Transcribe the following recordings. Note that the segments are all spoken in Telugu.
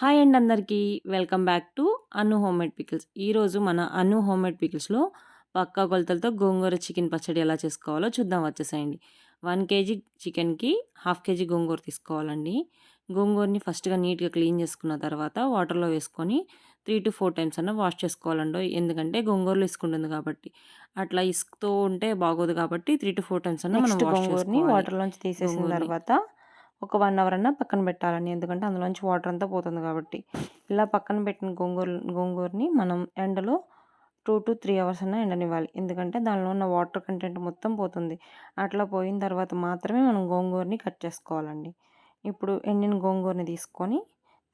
హాయ్ అండి అందరికీ. Welcome back to Anu homemade pickles. ఈరోజు మన అను హోమ్మేడ్ పికిల్స్లో పక్కా కొలతలతో గోంగూర చికెన్ పచ్చడి ఎలా చేసుకోవాలో చూద్దాం. వచ్చేసేయండి. వన్ కేజీ చికెన్కి హాఫ్ కేజీ గోంగూర తీసుకోవాలండి. గోంగూరని ఫస్ట్గా నీట్గా క్లీన్ చేసుకున్న తర్వాత వాటర్లో వేసుకొని త్రీ టు ఫోర్ టైమ్స్ అన్న వాష్ చేసుకోవాలండి. ఎందుకంటే గోంగూరలో ఇసుకుంటుంది కాబట్టి. అట్లా ఇసుకుతూ ఉంటే బాగోదు కాబట్టి త్రీ టు ఫోర్ టైమ్స్ అన్న మనం గోంగూరని వాటర్లోంచి తీసేసిన తర్వాత ఒక వన్ అవర్ అన్నా పక్కన పెట్టాలని. ఎందుకంటే అందులోంచి వాటర్ అంతా పోతుంది కాబట్టి. ఇలా పక్కన పెట్టిన గోంగూర గోంగూరని మనం ఎండలో టూ టు త్రీ అవర్స్ అన్నా ఎండనివ్వాలి. ఎందుకంటే దానిలో ఉన్న వాటర్ కంటెంట్ మొత్తం పోతుంది. అట్లా పోయిన తర్వాత మాత్రమే మనం గోంగూరని కట్ చేసుకోవాలండి. ఇప్పుడు ఎండిన గోంగూరని తీసుకొని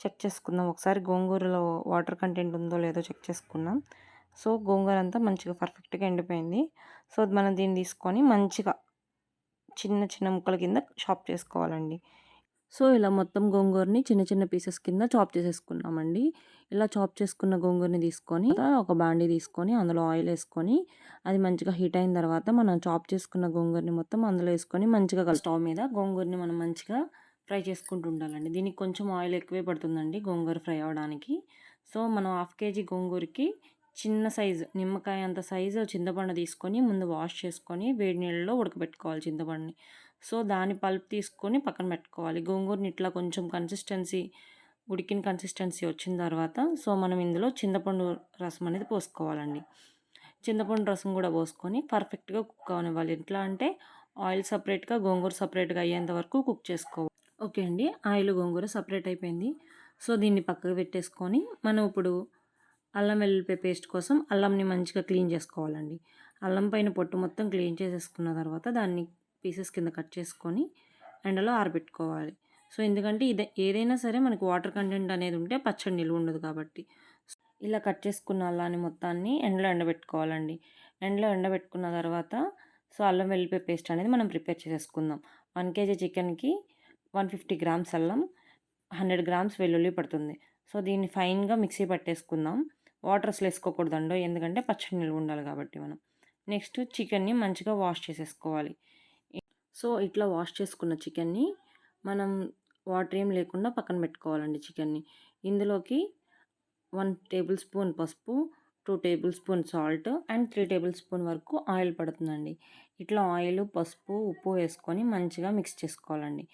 చెక్ చేసుకుందాం. ఒకసారి గోంగూరలో వాటర్ కంటెంట్ ఉందో లేదో చెక్ చేసుకుందాం. సో గోంగూర అంతా మంచిగా పర్ఫెక్ట్గా ఎండిపోయింది. సో మనం దీన్ని తీసుకొని మంచిగా చిన్న చిన్న ముక్కల కింద చాప్ చేసుకోవాలండి. సో ఇలా మొత్తం గోంగూరని చిన్న చిన్న పీసెస్ కింద చాప్ చేసేసుకున్నామండి. ఇలా చాప్ చేసుకున్న గోంగూరని తీసుకొని ఒక బాండీ తీసుకొని అందులో ఆయిల్ వేసుకొని అది మంచిగా హీట్ అయిన తర్వాత మనం చాప్ చేసుకున్న గోంగూరని మొత్తం అందులో వేసుకొని మంచిగా స్టవ్ మీద గోంగూరని మనం మంచిగా ఫ్రై చేసుకుంటూ ఉండాలండి. దీనికి కొంచెం ఆయిల్ ఎక్కువే పడుతుందండి గోంగూర ఫ్రై అవ్వడానికి. సో మనం హాఫ్ కేజీ గోంగూరకి చిన్న సైజు నిమ్మకాయ అంత సైజు చింతపండు తీసుకొని ముందు వాష్ చేసుకొని వేడి నీళ్ళలో ఉడకబెట్టుకోవాలి చింతపండుని సో దాని పల్ప్ తీసుకొని పక్కన పెట్టుకోవాలి. గోంగూరని ఇట్లా కొంచెం కన్సిస్టెన్సీ ఉడికిన కన్సిస్టెన్సీ వచ్చిన తర్వాత సో మనం ఇందులో చింతపండు రసం అనేది పోసుకోవాలండి. చింతపండు రసం కూడా పోసుకొని పర్ఫెక్ట్గా కుక్ అవనివ్వాలి. ఎట్లా అంటే ఆయిల్ సపరేట్గా గోంగూర సపరేట్గా అయ్యేంత వరకు కుక్ చేసుకోవాలి. ఓకే అండి. ఆయిల్ గోంగూర సపరేట్ అయిపోయింది. సో దీన్ని పక్కకు పెట్టేసుకొని మనం ఇప్పుడు అల్లం వెల్లుల్లిపాయ పేస్ట్ కోసం అల్లంని మంచిగా క్లీన్ చేసుకోవాలండి. అల్లం పైన పొట్టు మొత్తం క్లీన్ చేసేసుకున్న తర్వాత దాన్ని పీసెస్ కింద కట్ చేసుకొని ఎండలో ఆరబెట్టుకోవాలి. సో ఎందుకంటే ఇది ఏదైనా సరే మనకు వాటర్ కంటెంట్ అనేది ఉంటే పచ్చడి నిలువ ఉండదు కాబట్టి. ఇలా కట్ చేసుకున్న అల్లాన్ని మొత్తాన్ని ఎండలో ఎండబెట్టుకోవాలండి. ఎండలో ఎండబెట్టుకున్న తర్వాత సో అల్లం వెల్లిపాయ పేస్ట్ అనేది మనం ప్రిపేర్ చేసేసుకుందాం. వన్ కేజీ చికెన్కి వన్ ఫిఫ్టీ గ్రామ్స్ అల్లం హండ్రెడ్ గ్రామ్స్ వెల్లుల్లి పడుతుంది. సో దీన్ని ఫైన్గా మిక్సీ పట్టేసుకుందాం. వాటర్ అసలు వేసుకోకూడదండో ఎందుకంటే పచ్చడి నిల్వ ఉండాలి కాబట్టి మనం. నెక్స్ట్ చికెన్ని మంచిగా వాష్ చేసేసుకోవాలి. సో ఇట్లా వాష్ చేసుకున్న చికెన్ని మనం వాటర్ ఏం లేకుండా పక్కన పెట్టుకోవాలండి చికెన్ని. ఇందులోకి వన్ టేబుల్ స్పూన్ పసుపు two tablespoon salt and three tablespoon వరకు ఆయిల్ పడుతుందండి. ఇట్లా ఆయిల్ పసుపు ఉప్పు వేసుకొని మంచిగా మిక్స్ చేసుకోవాలండి.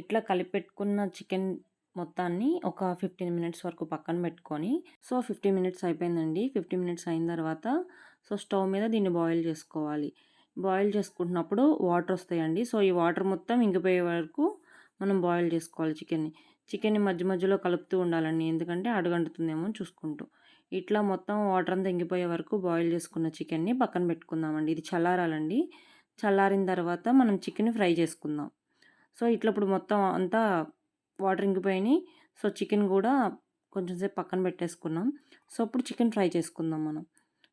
ఇట్లా కలిపెట్టుకున్న చికెన్ మొత్తాన్ని ఒక ఫిఫ్టీన్ మినిట్స్ వరకు పక్కన పెట్టుకొని సో ఫిఫ్టీ మినిట్స్ అయిపోయిందండి. ఫిఫ్టీ మినిట్స్ అయిన తర్వాత సో స్టవ్ మీద దీన్ని బాయిల్ చేసుకోవాలి. బాయిల్ చేసుకుంటున్నప్పుడు వాటర్ వస్తాయండి. సో ఈ వాటర్ మొత్తం ఇంకిపోయే వరకు మనం బాయిల్ చేసుకోవాలి చికెన్ని. చికెన్ని మధ్య మధ్యలో కలుపుతూ ఉండాలండి. ఎందుకంటే అడుగంటుతుందేమో చూసుకుంటూ. ఇట్లా మొత్తం వాటర్ అంతా ఇంగిపోయే వరకు బాయిల్ చేసుకున్న చికెన్ని పక్కన పెట్టుకుందామండి. ఇది చల్లారాలండి. చల్లారిన తర్వాత మనం చికెన్ ఫ్రై చేసుకుందాం. సో ఇట్లా ఇప్పుడు మొత్తం అంతా వాటర్ ఇంకిపోయినాయి. సో చికెన్ కూడా కొంచెం సేపు పక్కన పెట్టేసుకున్నాం. సో ఇప్పుడు చికెన్ ఫ్రై చేసుకుందాం మనం.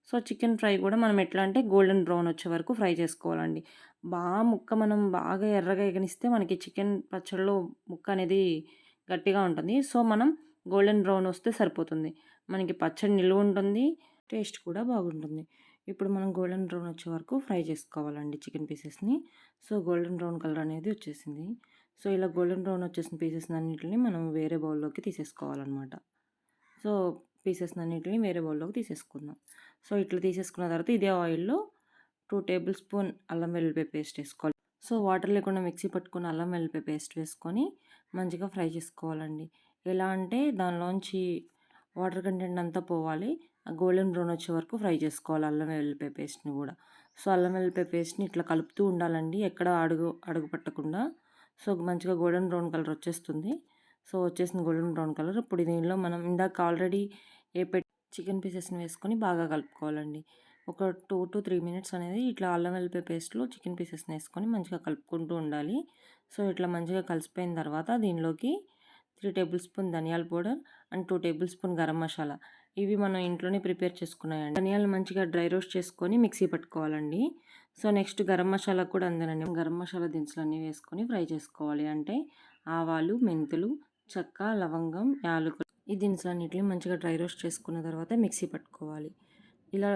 సో చికెన్ ఫ్రై కూడా మనం ఎట్లా అంటే గోల్డెన్ బ్రౌన్ వచ్చే వరకు ఫ్రై చేసుకోవాలండి. బాగా ముక్క మనం బాగా ఎర్రగా ఎగనిస్తే మనకి చికెన్ పచ్చడిలో ముక్క అనేది గట్టిగా ఉంటుంది. సో మనం గోల్డెన్ బ్రౌన్ వస్తే సరిపోతుంది. మనకి పచ్చడి నిలువ ఉంటుంది టేస్ట్ కూడా బాగుంటుంది. ఇప్పుడు మనం గోల్డెన్ బ్రౌన్ వచ్చే వరకు ఫ్రై చేసుకోవాలండి చికెన్ పీసెస్ని. సో గోల్డెన్ బ్రౌన్ కలర్ అనేది వచ్చేసింది. సో ఇలా గోల్డెన్ బ్రౌన్ వచ్చేసిన పీసెస్ అన్నింటిని మనం వేరే బౌల్లోకి తీసేసుకోవాలన్నమాట. సో పీసెస్ అన్నింటిని వేరే బౌల్లోకి తీసేసుకుందాం. సో ఇట్లా తీసేసుకున్న తర్వాత ఇదే ఆయిల్లో టూ టేబుల్ స్పూన్ అల్లం వెల్లిపాయ పేస్ట్ వేసుకోవాలి. సో వాటర్ లేకుండా మిక్సీ పట్టుకుని అల్లం వెల్లిపాయ పేస్ట్ వేసుకొని మంచిగా ఫ్రై చేసుకోవాలండి. ఎలా అంటే దానిలోంచి వాటర్ కంటెంట్ అంతా పోవాలి. గోల్డెన్ బ్రౌన్ వచ్చే వరకు ఫ్రై చేసుకోవాలి అల్లం వెల్లిపాయ పేస్ట్ని కూడా. సో అల్లం వెల్లిపాయ పేస్ట్ని ఇట్లా కలుపుతూ ఉండాలండి. ఎక్కడ అడుగు అడుగు పట్టకుండా సో మంచిగా గోల్డెన్ బ్రౌన్ కలర్ వచ్చేస్తుంది. సో వచ్చేసిన గోల్డెన్ బ్రౌన్ కలర్. ఇప్పుడు దీనిలో మనం ఇందాక ఆల్రెడీ ఏ పెట్టి చికెన్ పీసెస్ని వేసుకొని బాగా కలుపుకోవాలండి. ఒక టూ టు త్రీ మినిట్స్ అనేది ఇట్లా అల్లం వెల్లిపాయ పేస్ట్లో చికెన్ పీసెస్ని వేసుకొని మంచిగా కలుపుకుంటూ ఉండాలి. సో ఇట్లా మంచిగా కలిసిపోయిన తర్వాత దీనిలోకి త్రీ టేబుల్ స్పూన్ ధనియాల powder and two tablespoon garam masala. ఇవి మనం ఇంట్లోనే ప్రిపేర్ చేసుకున్నాయండి. ధనియాలు మంచిగా డ్రై రోస్ట్ చేసుకొని మిక్సీ పట్టుకోవాలండి. సో నెక్స్ట్ గరం మసాలా కూడా అందరండి గరం మసాలా దినుసులు అన్నీ వేసుకొని ఫ్రై చేసుకోవాలి. అంటే ఆవాలు మెంతులు చెక్క లవంగం యాలకులు ఈ దినుసులన్నిటిని మంచిగా డ్రై రోస్ట్ చేసుకున్న తర్వాత మిక్సీ పట్టుకోవాలి. ఇలా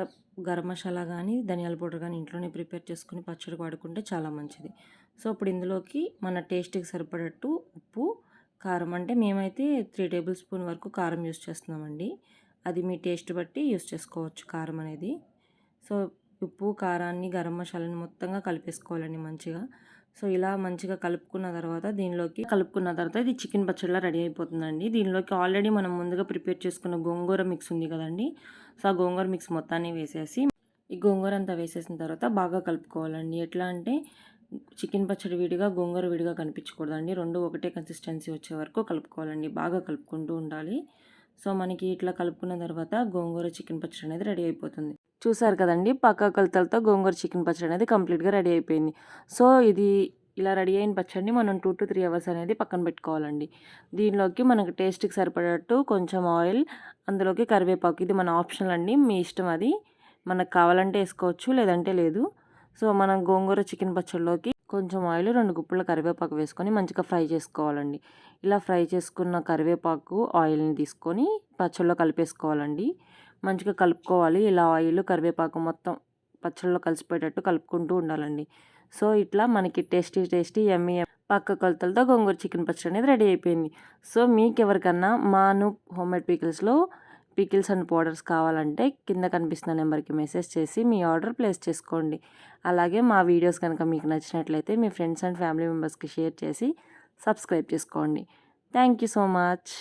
గరం మసాలా కానీ ధనియాల పౌడర్ కానీ ఇంట్లోనే ప్రిపేర్ చేసుకుని పచ్చడి వాడుకుంటే చాలా మంచిది. సో ఇప్పుడు ఇందులోకి మన టేస్ట్కి సరిపడట్టు ఉప్పు కారం అంటే మేమైతే త్రీ టేబుల్ స్పూన్ వరకు కారం యూస్ చేస్తున్నామండి. అది మీ టేస్ట్ బట్టి యూస్ చేసుకోవచ్చు కారం అనేది. సో ఉప్పు కారాన్ని గరం మసాలాని మొత్తంగా కలిపేసుకోవాలండి మంచిగా. సో ఇలా మంచిగా కలుపుకున్న తర్వాత దీనిలోకి కలుపుకున్న తర్వాత ఇది చికెన్ పచ్చడిలా రెడీ అయిపోతుందండి. దీనిలోకి ఆల్రెడీ మనం ముందుగా ప్రిపేర్ చేసుకున్న గోంగూర మిక్స్ ఉంది కదండి. సో ఆ గోంగూర మిక్స్ మొత్తాన్ని వేసేసి ఈ గోంగూర అంతా వేసేసిన తర్వాత బాగా కలుపుకోవాలండి. ఎట్లా అంటే చికెన్ పచ్చడి విడిగా గోంగూర విడిగా కనిపించకూడదండి. రెండు ఒకటే కన్సిస్టెన్సీ వచ్చే వరకు కలుపుకోవాలండి. బాగా కలుపుకుంటూ ఉండాలి. సో మనకి ఇట్లా కలుపుకున్న తర్వాత గోంగూర చికెన్ పచ్చడి అనేది రెడీ అయిపోతుంది. చూసారు కదండి పక్క కలతలతో గోంగూర చికెన్ పచ్చడి అనేది కంప్లీట్గా రెడీ అయిపోయింది. సో ఇది ఇలా రెడీ అయిన పచ్చడిని మనం టూ టు త్రీ అవర్స్ అనేది పక్కన పెట్టుకోవాలండి. దీనిలోకి మనకు టేస్ట్కి సరిపడట్టు కొంచెం ఆయిల్ అందులోకి కరివేపాకు. ఇది మన ఆప్షనల్ అండి. మీ ఇష్టం అది. మనకు కావాలంటే వేసుకోవచ్చు లేదంటే లేదు. సో మనం గోంగూర చికెన్ పచ్చడిలోకి కొంచెం ఆయిల్ రెండు గుప్పల కరివేపాకు వేసుకొని మంచిగా ఫ్రై చేసుకోవాలండి. ఇలా ఫ్రై చేసుకున్న కరివేపాకు ఆయిల్ని తీసుకొని పచ్చళ్ళలో కలిపేసుకోవాలండి. మంచిగా కలుపుకోవాలి. ఇలా ఆయిల్ కరివేపాకు మొత్తం పచ్చళ్ళలో కలిసిపోయేటట్టు కలుపుకుంటూ ఉండాలండి. సో ఇట్లా మనకి టేస్టీ టేస్టీ ఎమ్మి పక్క కొలతలతో గోంగూర చికెన్ పచ్చడి అనేది రెడీ అయిపోయింది. సో మీకు ఎవరికన్నా మాను హోమ్మేడ్ పీకిల్స్లో పికిల్స్ అండ్ పౌడర్స్ కావాలంటే కింద కనిపిస్తున్న నెంబర్కి మెసేజ్ చేసి మీ ఆర్డర్ ప్లేస్ చేసుకోండి. అలాగే మా వీడియోస్ కనుక మీకు నచ్చినట్లయితే మీ ఫ్రెండ్స్ అండ్ ఫ్యామిలీ మెంబర్స్కి షేర్ చేసి సబ్స్క్రైబ్ చేసుకోండి. Thank you so much.